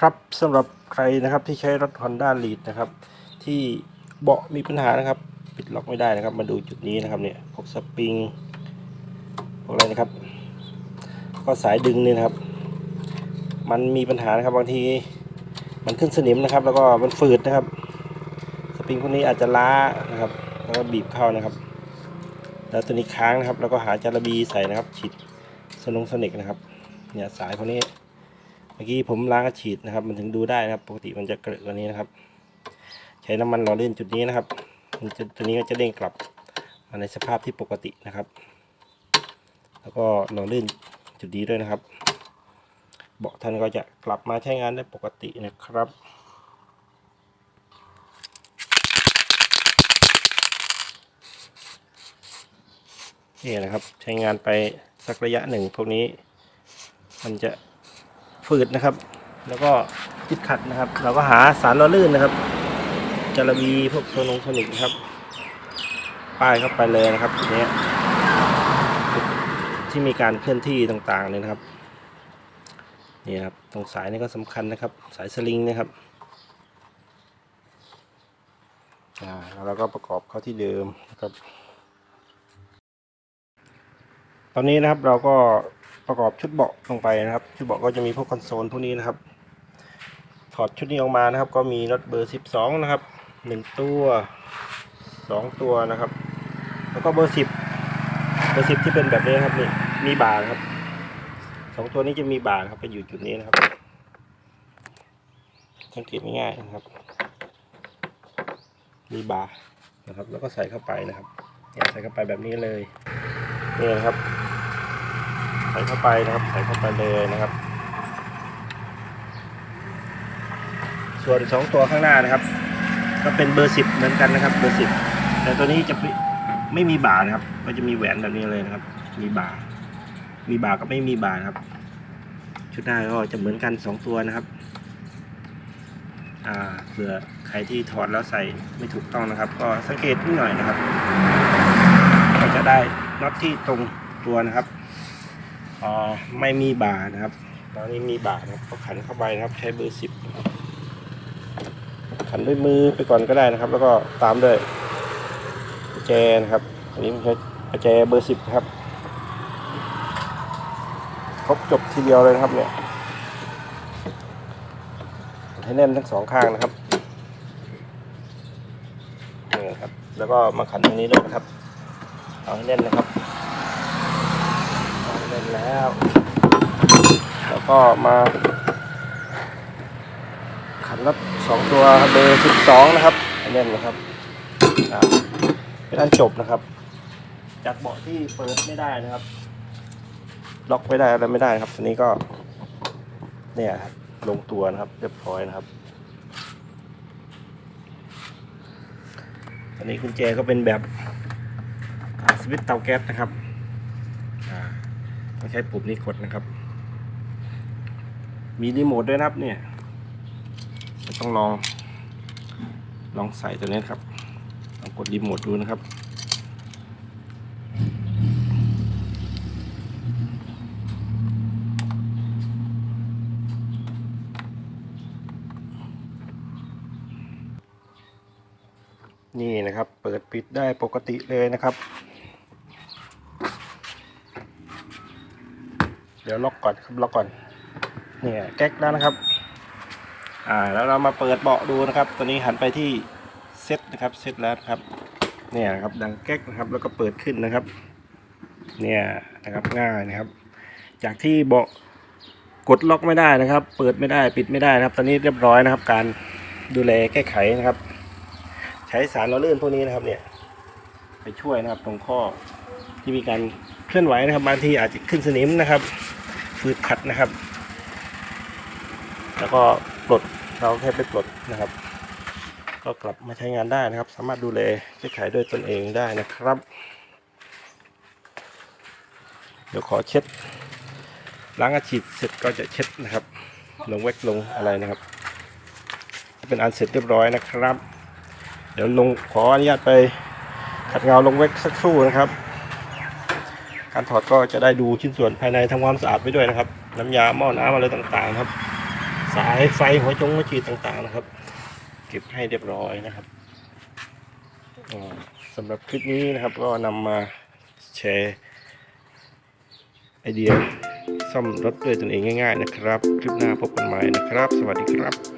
ครับสำหรับใครนะครับที่ใช้รถ Honda Lead นะครับ ที่เบาะมีปัญหานะครับ ปิดล็อกไม่ได้นะครับ มาดูจุดนี้นะครับเนี่ยพวกสปริงพวกอะไรนะครับ ก็สายดึงเนี่ยนะครับ มันมีปัญหานะครับบางทีมันขึ้นสนิมนะครับ แล้วก็มันฝืดนะครับ สปริงพวกนี้อาจจะล้านะครับ แล้วก็บีบเข้านะครับ แล้วตัวนี้ค้างนะครับ แล้วก็หาจารบีใส่นะครับฉีดสนงสนิกนะครับ เนี่ยสายพวกนี้ เมื่อกี้ผมล้างฉีดนะครับ มันถึงดูได้นะครับ ปกติมันจะเกลือกว่านี้นะครับ ใช้น้ำมันหล่อเลื่นจุดนี้นะครับมันจะตัวนี้ก็จะเด้งกลับมาในสภาพที่ปกตินะครับ แล้วก็หล่อเลื่นจุดนี้ด้วยนะครับ เบาะท่านก็จะกลับมาใช้งานได้ปกตินะครับนี่นะครับใช้งานไปสักระยะหนึ่งพวกนี้ มันจะ ฝืดนะครับ แล้วก็ติดขัดนะครับ เราก็หาสารล่อลื่นนะครับจาระบีพวกโซนงโซนิกครับ ป้ายเข้าไปเลยนะครับทีนี้ที่มีการเคลื่อนที่ต่างๆเลยนะครับนี่ครับตรงสายนี่ก็สำคัญนะครับ สายสลิงนะครับอ่าแล้วเราก็ประกอบเข้าที่เดิมนะครับ ตอนนี้นะครับเราก็ ประกอบชุดเบาะลงไปนะครับ ชุดเบาะก็จะมีพวกคอนโซลพวกนี้นะครับ ถอดชุดนี้ออกมานะครับ ก็มีน็อตเบอร์ 12 นะครับ 1 ตัว 2 ตัวนะครับ แล้วก็เบอร์ 10 เบอร์ 10 ที่เป็นแบบนี้ครับนี่มีบาร์ครับสองตัวนี้จะมีบาร์ครับไปอยู่จุดนี้นะครับสังเกตง่ายๆนะครับ มีบาร์นะครับ แล้วก็ใส่เข้าไปนะครับใส่เข้าไปแบบนี้เลยนี่นะครับ ใส่เข้าไปนะครับ ใส่เข้าไปเลยนะครับ ส่วนสองตัวข้างหน้านะครับ ก็เป็นเบอร์สิบเหมือนกันนะครับ เบอร์สิบแต่ตัวนี้จะไม่ไม่มีบานะครับ ก็จะมีแหวนแบบนี้เลยนะครับ มีบามีบาก็ไม่มีบานะครับ ชุดหน้าก็จะเหมือนกันสองตัวนะครับอ่าเผื่อใครที่ถอดแล้วใส่ไม่ถูกต้องนะครับ ก็สังเกตนิดหน่อยนะครับ ก็จะได้น็อตที่ตรงตัวนะครับ อ่าไม่มีบาร์นะครับตอนนี้มีบาร์นะครับก็ขันเข้าไปนะครับ ใช้เบอร์สิบขันด้วยมือไปก่อนก็ได้นะครับ แล้วก็ตามด้วยแจนะครับ อันนี้ผมใช้แจเบอร์สิบครับครบจบทีเดียวเลยนะครับเนี่ยให้แน่นทั้งสองข้างนะครับนี่ครับ แล้วก็มาขันตรงนี้ด้วยนะครับ เอาให้แน่นนะครับ เอาให้แน่นแล้ว แล้วก็มาขันน็อตสองตัวเบอร์สิบสองนะครับอันนี้นะครับอ่าเป็นอันจบนะครับ จากเบาะที่เปิดไม่ได้นะครับ ล็อกไม่ได้อะไรไม่ได้ครับ อันนี้ก็ เนี่ยครับลงตัวนะครับ เรียบร้อยนะครับ อันนี้กุญแจก็เป็นแบบสวิตช์เตาแก๊สนะครับ ใช้ปุ่มนี้กดนะครับ มีรีโมทด้วยนะครับเนี่ยต้องลอง ลองใส่ตัวนี้ครับลองกดรีโมทดูนะครับนี่นะครับ เปิดปิดได้ปกติเลยนะครับ เดี๋ยวล็อกก่อนครับล็อกก่อนเนี่ยแก๊กแล้วนะครับ อ่าแล้วเรามาเปิดเบาะดูนะครับ ตัวนี้หันไปที่เซ็ตนะครับเซ็ตแล้วครับ เนี่ยครับดังแก๊กนะครับแล้วก็เปิดขึ้นนะครับ เนี่ยนะครับง่ายนะครับ จากที่เบาะกดล็อกไม่ได้นะครับ เปิดไม่ได้ปิดไม่ได้นะครับ ตอนนี้เรียบร้อยนะครับ การดูแลแก้ไขนะครับ ใช้สารล้อลื่นพวกนี้นะครับเนี่ย ไปช่วยนะครับตรงข้อที่มีการเคลื่อนไหวนะครับบางทีอาจจะขึ้นสนิมนะครับ ฝืดขัดนะครับ แล้วก็ปลดเราแค่ไปปลดนะครับ ก็กลับมาใช้งานได้นะครับ สามารถดูแลแก้ไขด้วยตนเองได้นะครับ เดี๋ยวขอเช็ด ล้างอาฉีดเสร็จก็จะเช็ดนะครับ ลงแว็กลงอะไรนะครับเป็นอันเสร็จเรียบร้อยนะครับ เดี๋ยวลงขออนุญาตไปขัดเงาลงแว็กสักครู่นะครับ การถอดก็จะได้ดูชิ้นส่วนภายในทำความสะอาดไปด้วยนะครับ น้ำยาหม้อน้ำอะไรต่างๆครับ สายไฟหัวจงหัวฉีดต่างๆนะครับ เก็บให้เรียบร้อยนะครับอ่าสำหรับคลิปนี้นะครับก็นำมาแชร์ไอเดียซ่อมรถด้วยตนเองง่าย ๆ นะครับ คลิปหน้าพบกันใหม่นะครับ สวัสดีครับ